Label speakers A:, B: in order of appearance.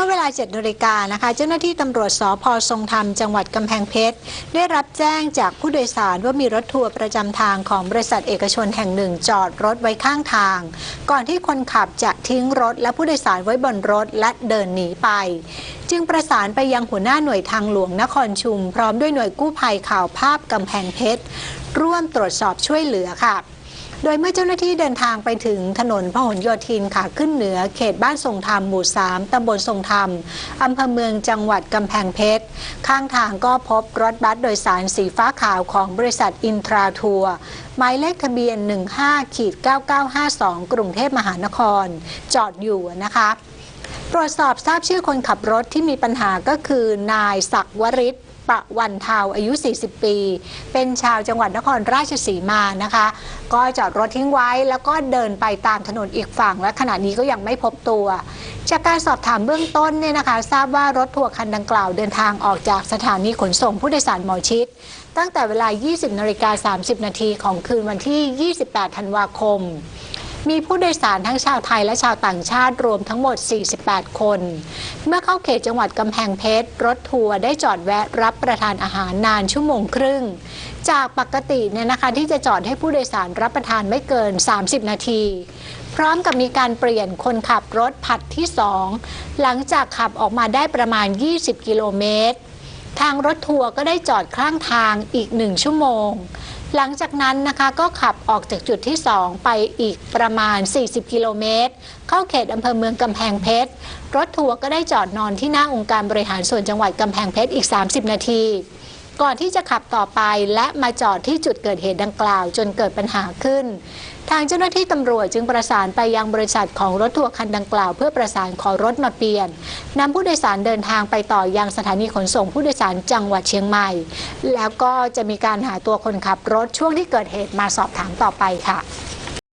A: มื่อเวลา7นาฬิกานะคะ เจ้าหน้าที่ตำรวจสพทรงธรรมจังหวัดกำแพงเพชร ได้รับแจ้งจากผู้โดยสารว่ามีรถทัวร์ประจำทางของบริษัทเอกชนแห่งหนึ่งจอดรถไว้ข้างทาง ก่อนที่คนขับจะทิ้งรถและผู้โดยสารไว้บนรถและเดินหนีไป จึงประสานไปยังหัวหน้าหน่วยทางหลวงนครชุม พร้อมด้วยหน่วยกู้ภัยข่าวภาพกำแพงเพชรร่วมตรวจสอบช่วยเหลือค่ะ โดยเมื่อเจ้าหน้าที่เดินทางไปถึงถนนพหลโยธินค่ะขึ้นเหนือเขตบ้านทรงธรรมหมู่ 3 ตำบลทรงธรรม อำเภอเมืองจังหวัดกำแพงเพชร ข้างทางก็พบรถบัสโดยสารสีฟ้าขาวของบริษัทอินทราทัวร์หมายเลขทะเบียน 15ขีด9952 กรุงเทพมหานคร จอดอยู่นะคะ ตรวจสอบทราบชื่อคนขับรถที่มีปัญหาก็คือนายศักดิ์วริศประวันเทาอายุ 40 ปี เป็นชาวจังหวัดนครราชสีมานะคะ ก็จอดรถทิ้งไว้แล้วก็เดินไปตามถนนอีกฝั่ง และขณะนี้ก็ยังไม่พบตัว จากการสอบถามเบื้องต้นเนี่ยนะคะ ทราบว่ารถทัวร์คันดังกล่าวเดินทางออกจากสถานีขนส่งผู้โดยสารหมอชิด ตั้งแต่เวลา 20นาฬิกา30 นาทีของคืนวันที่ 28 ธันวาคม มีผู้โดยสารทั้งชาวไทยและชาวต่างชาติรวมทั้งหมด 48 คน เมื่อเข้าเขตจังหวัดกำแพงเพชร รถทัวร์ได้จอดแวะรับประทานอาหารนานชั่วโมงครึ่ง จากปกติเนี่ยนะคะที่จะจอดให้ผู้โดยสารรับประทานไม่เกิน 30 นาที พร้อมกับมีการเปลี่ยนคนขับรถผัดที่ 2 หลังจากขับออกมาได้ประมาณ 20 กิโลเมตร ทางรถทัวร์ก็ได้จอดข้างทางอีกหนึ่งชั่วโมง หลังจากนั้นนะคะก็ขับออกจากจุดที่ 2 ไปอีกประมาณ 40 กิโลเมตร เข้าเขตอำเภอเมืองกำแพงเพชร รถทัวร์ก็ได้จอดนอนที่หน้าองค์การบริหารส่วนจังหวัดกำแพงเพชรอีก 30 นาที ก่อนที่จะขับต่อไปและมาจอดที่จุดเกิดเหตุดังกล่าว จนเกิดปัญหาขึ้น ทางเจ้าหน้าที่ตำรวจจึงประสานไปยังบริษัทของรถทัวร์คันดังกล่าว เพื่อประสานขอรถมาเปลี่ยนนำผู้โดยสารเดินทางไปต่อยังสถานีขนส่งผู้โดยสารจังหวัดเชียงใหม่ แล้วก็จะมีการหาตัวคนขับรถช่วงที่เกิดเหตุมาสอบถามต่อไปค่ะ